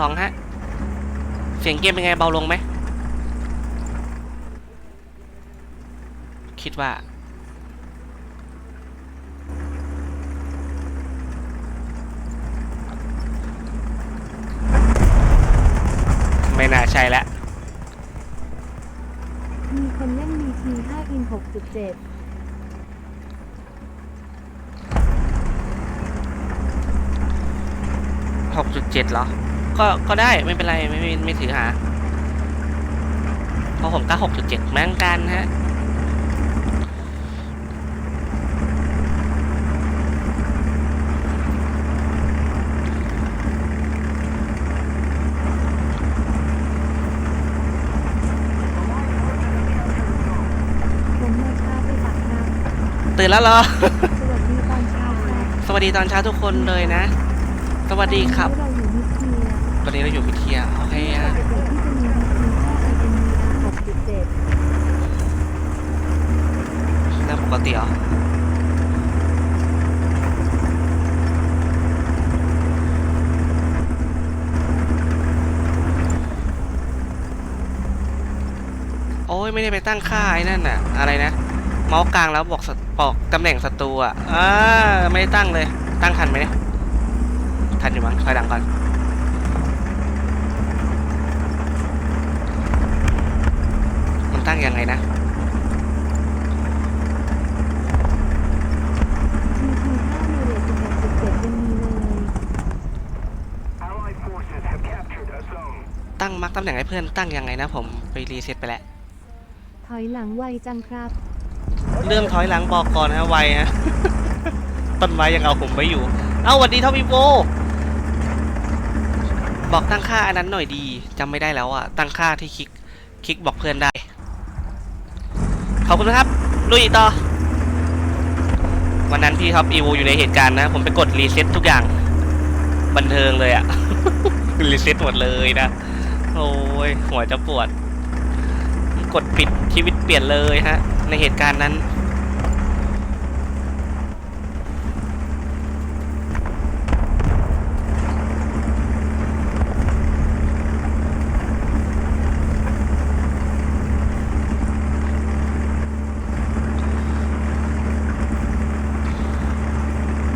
สองฮะ เสียงเกมเป็นไงเบาลงไหม คิดว่า ไม่น่าใช่แล้วมีคนเล่น BT 5 in 6.7หกจุดเจ็ดเหรอ ก็ก็ได้ไม่เป็นไรไม่ไม่ไม่ถือหาเพราะผมก็หกจุดเจ็ดเหมือนกันฮะผมมาช้าไปตักครับตื่นแล้วเหรอสวัสดีตอนเช้าครับสวัสดีตอนเช้าทุกคนเลยนะ สวัสดีครับ ตอนนี้เราอยู่วิทยาโอเคปฮะกติที่จะมี BT 5 INVR 6.7เรื่องปกติเหรอโอ้ยไม่ได้ไปตั้งค่าไอ้นั่นน่ะ อะไรนะ เมาส์กลางแล้วบอกบอกตำแหน่งศัตรูอะอ่าไม่ได้ตั้งเลย ตั้งทันไหมเนี่ย ทันอยู่มั้งคอยดังก่อน มัน ตั้งยังไงนะ BT 5มีเรท11.7ยังมีเลย Allied forces have captured a zone. ตั้งมาร์กตำแหน่งให้เพื่อนตั้งยังไงนะผมไปรีเซ็ตไปแล้วถอยหลังไวจังครับ เรื่องถอยหลังบอกก่อนนะไวฮะต้นไม้ยังเอาผมไว้อยู่ เอ้าสวัสดีท็อปอีโวบอกตั้งค่าอันนั้นหน่อยดีจำไม่ได้แล้วอะตั้งค่าที่คลิกคลิกบอกเพื่อนได้ ขอบคุณนะครับลุยต่อ วันนั้นพี่ท็อปอีวูอยู่ในเหตุการณ์นะ ผมไปกดรีเซ็ตทุกอย่าง บันเทิงเลยอะ รีเซ็ตหมดเลยนะ โอ้ยหัวจะปวด กดปิดชีวิตเปลี่ยนเลยฮะ ในเหตุการณ์นั้น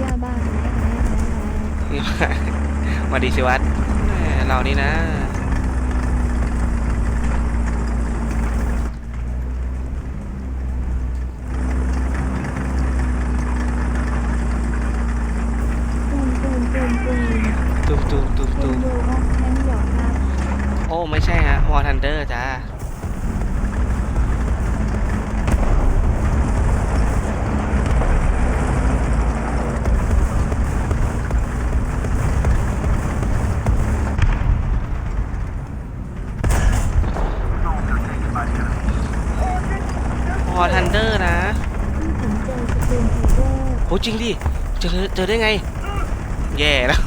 ยาบ้าแหน่แหน่แหน่แหน่ มาดีสิวัตรเรานี่นะ ตูนตูนตูนตูน ตูมตูมตูม เฮ ตู ล ม โลออฟแทนหยอกครับ โอ้ ไม่ใช่ฮะวอร์ทันเดอร์จ้า วอร์ทันเดอร์นะ ที่ผมเจอสเตนทีเวอร์ โห จริงดิ เจอเจอได้ไง แย่แล้ว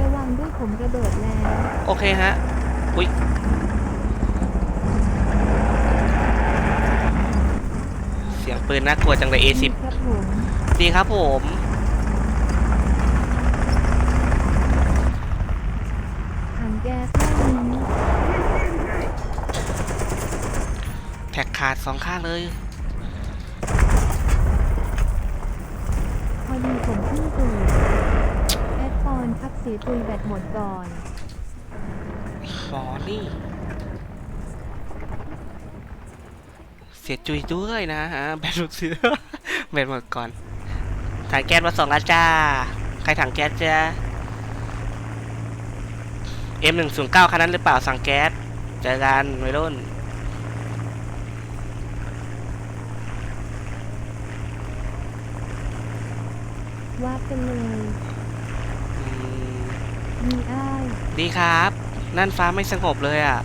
ระวังด้วยผมกระโดดแล้ว โอเคฮะ อุ้ยเสียงปืนน่ากลัวจังเลย A10 ครับผมดีครับผม ถังแก๊สหน้านี้แท็กขาดสองข้างเลย พอดี ผมเพิ่งตื่นแอดปอนครับเสียตุยแบตหมดก่อนอ๋อนี่ เสียจุยด้วยนะฮะแบตหมดเสือ แบตหมดก่อน ถังแก๊สมาสองแล้วจ้า ใครถังแก๊สจ้า M109 คันนั้นหรือเปล่าสั่งแก๊สเจอกันวัยรุ่น วาดกันเลยอืมมีอ้ายดีครับ นั่นฟ้าไม่สงบเลยอะ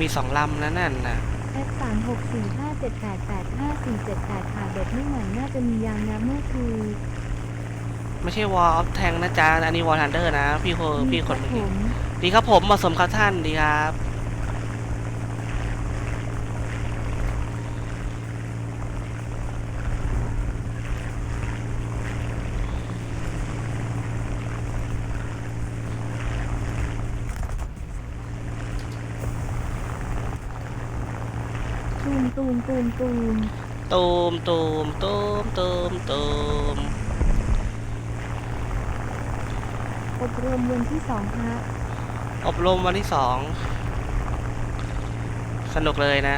มีสองลำนะนั่นน่ะแอดสามหกสี่ห้าเจ็ดแปดแปดห้าสี่เจ็ดแปดขาเบ็ดไม่ใหม่น่าจะมียางนะเมื่อคือไม่ใช่วอลออฟแทงนะจ๊ะ อันนี้วอลทันเดอร์นะ พี่คนพี่คนผเมื่อกี้มดีครับผมเหมาะสมครับท่านดีครับ ตูมตูมตูมตูมตูมตูมตูมตูมอบรมวันที่สองฮะอบรมวันที่สอง สนุกเลยนะ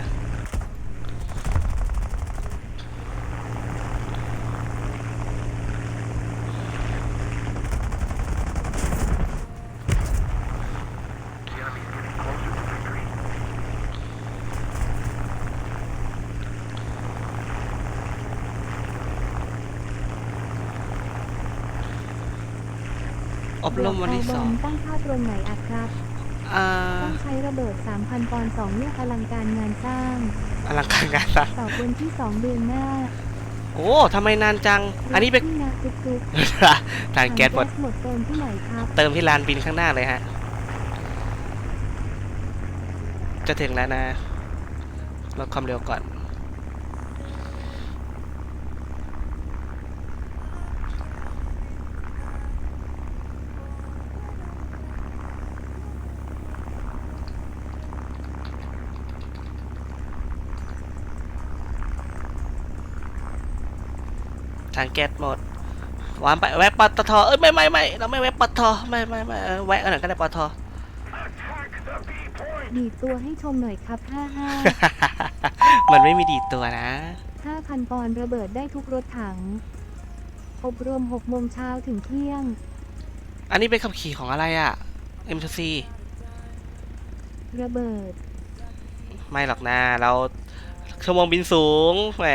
อบรมวันที่สองเาบมตั้งค่าตรงไหนอะครับต้องใช้ระเบิด 3,000ปอนด์สองลูกอลังการงานสร้างอลังการงานสร้างต่อวันที่2เดือนหน้า โอ้ทำไมนานจัง อันนี้เป็นที่นาจุกจุกทางแก๊สหมดเติมที่ไหนครับเติมที่ลานบินข้างหน้าเลยฮะ จะถึงแล้วนะลดความเร็วก่อน ทางแก๊สหมดวานไปแวะปตทเอ้ยไม่ไม่ไม่เราไม่แวะปตทไม่ไม่ไม่เออแวะกันหน่อยก็ได้ปตท Attack the B point! ดีดตัวให้ชมหน่อยครับมันไม่มีดีดตัวนะ55 5,000 ปอนด์ระเบิดได้ทุกรถถัง อบรม6โมงเช้าถึงเที่ยง อันนี้เป็นขับขี่ของอะไรอะ M2C ระเบิด ไม่หรอกนะเราชั่วโมงบินสูงแหม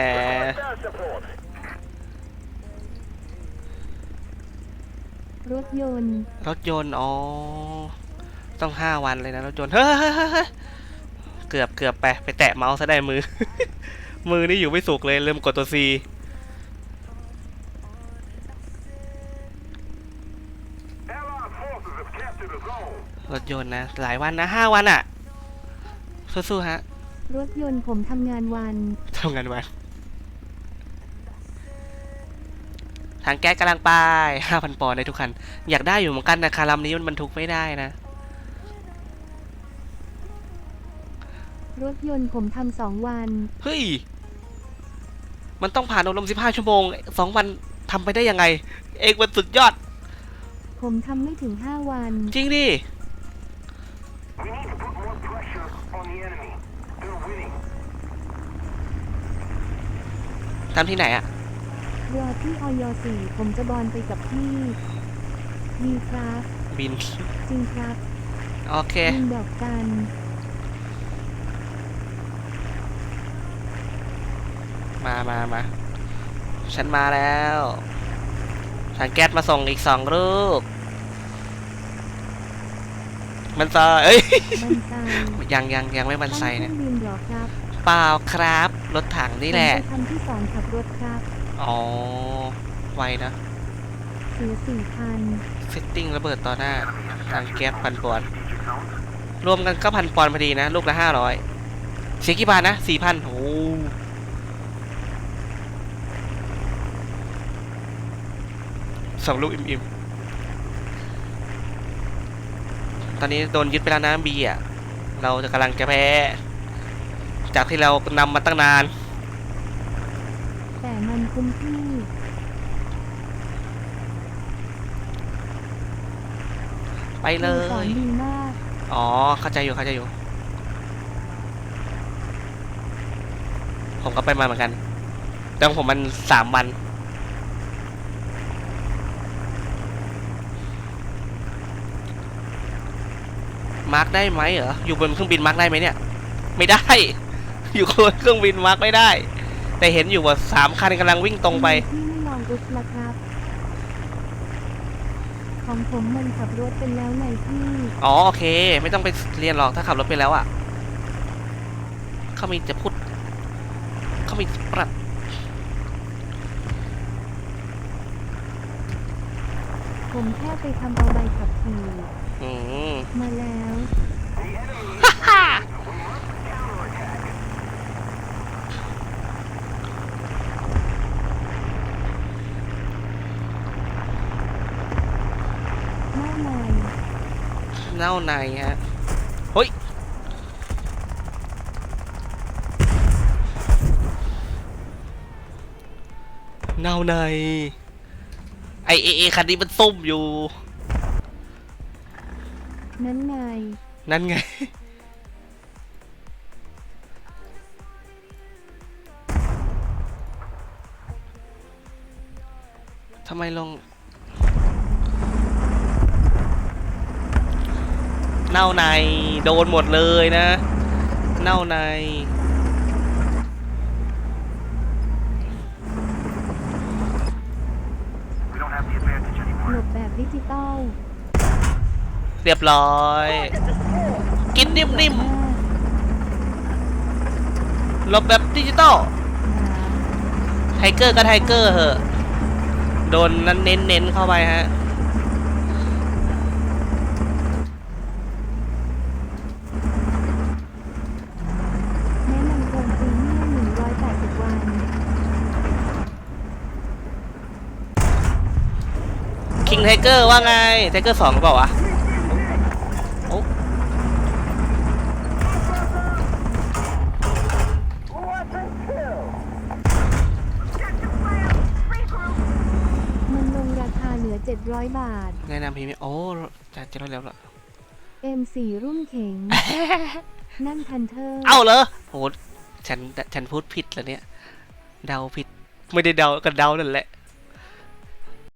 รถยนต์ รถยนต์ อ๋อ ต้องห้าวันเลยนะรถยนต์เฮ้ยเฮ้ยเฮ้ยเฮ้ยเกือบเกือบไป ไปแตะเมาส์ซะได้มือ มือนี่อยู่ไม่สุกเลยเริ่มกดตัว C Allied forces have captured a zone. รถยนต์นะ หลายวันนะห้าวันอะสู้ๆฮะ รถยนต์ผมทำงานวัน ทำงานวัน ทางแก๊สกำลังไปห้าพันปอนด์ได้ทุกคัน อยากได้อยู่เหมือนกันแต่คารัมนี้มันบรรทุกไม่ได้นะ รถยนต์ผมทำสองวัน เฮ้ย มันต้องผ่านอบรม15ชั่วโมงสองวันทำไปได้ยังไง เอกมันสุดยอด ผมทำไม่ถึง5วัน จริงดิ We need to put more pressure on the enemy. They're winning. ทำที่ไหนอะ รอที่ออยสี่ผมจะบอลไปกับพี่ดีครับ บิน จริงครับโอเค ยิงดอกกัน มามามา ฉันมาแล้วทางแก๊สมาส่งอีกสองลูก มันซอยเอ้ย บันไซยังยังยังไม่มันตั้งใส่เครื่นะองบินหรอครับเปล่าครับ รถถังนี่แหละ ผมไปคันที่สองขับรถครับ อ๋อ ไวนะเสียสี่พันเซตติ้งระเบิดต่อหน้า ทางแก๊สพันปอนด์รวมกันก็พันปอนด์พอดีนะ ลูกละห้าร้อยเสียกี่บาทนะสี่พันโอ้สองลูกอิ่มๆ ตอนนี้โดนยึดไปแล้วนะบีอะ เราจะกำลังจะแพ้ จากที่เรานำมาตั้งนานแต่มัน คุ้มที่ไปเลครูสอนย ดีมาก อ๋อ เข้าใจอยู่ เข้าใจอยู่ ผมก็ไปมาเหมือนกัน แต่ของผมมันสามวัน มาร์กได้ไหมเหรอ อยู่บนเครื่องบินมาร์กได้ไหมเนี่ย ไม่ได้ อยู่บนเครื่องบินมาร์กไม่ได้ แต่เห็นอยู่ว่าสามคันกำลังวิ่งตรงไปพี่ไม่ลองอุบละครับ ของผมมันขับรถเป็นแล้วไงพี่ อ๋อโอเค ไม่ต้องไปเรียนหรอกถ้าขับรถไปแล้วอะ่ะเขามีจะพูดเขามีปรัดผมแค่ไปทำเอาใบขับขี่อืมมาแล้ว เน่าในฮะเฮ้ยเน่าในไอเอเอคันนี้มันซุ่มอยู่ นั่นไง นั่นไง ทำไมลง เน่าในโดนหมดเลยนะ เน่าใน We don't have the advantage ห anymore. ลบแบบดิจิตอลเรียบร้อย กินนิ่มมากๆหลบแบบดิจิตอลหนาไทเกอร์ก็ไทเกอร์เหอะ โดนนั้นเน้นๆเข้าไปฮะ แนะนำโกงพรีเมียม180 วัน คิง ไทเกอร์ว่าไงไทเกอร์สองหรือเปล่าวะโอ้มันลงราคาเหลือ 700 บาท แนะนำพรีเมียมโอ้จะจะได้แล้วเหรอ M4 รุ่นเข็ง นั่นทันเทอร์เอ้าเหรอโหฉันฉันพูดผิดแล้วเนี่ย เดาผิด ไม่ได้เดากันเดานั่นแหละ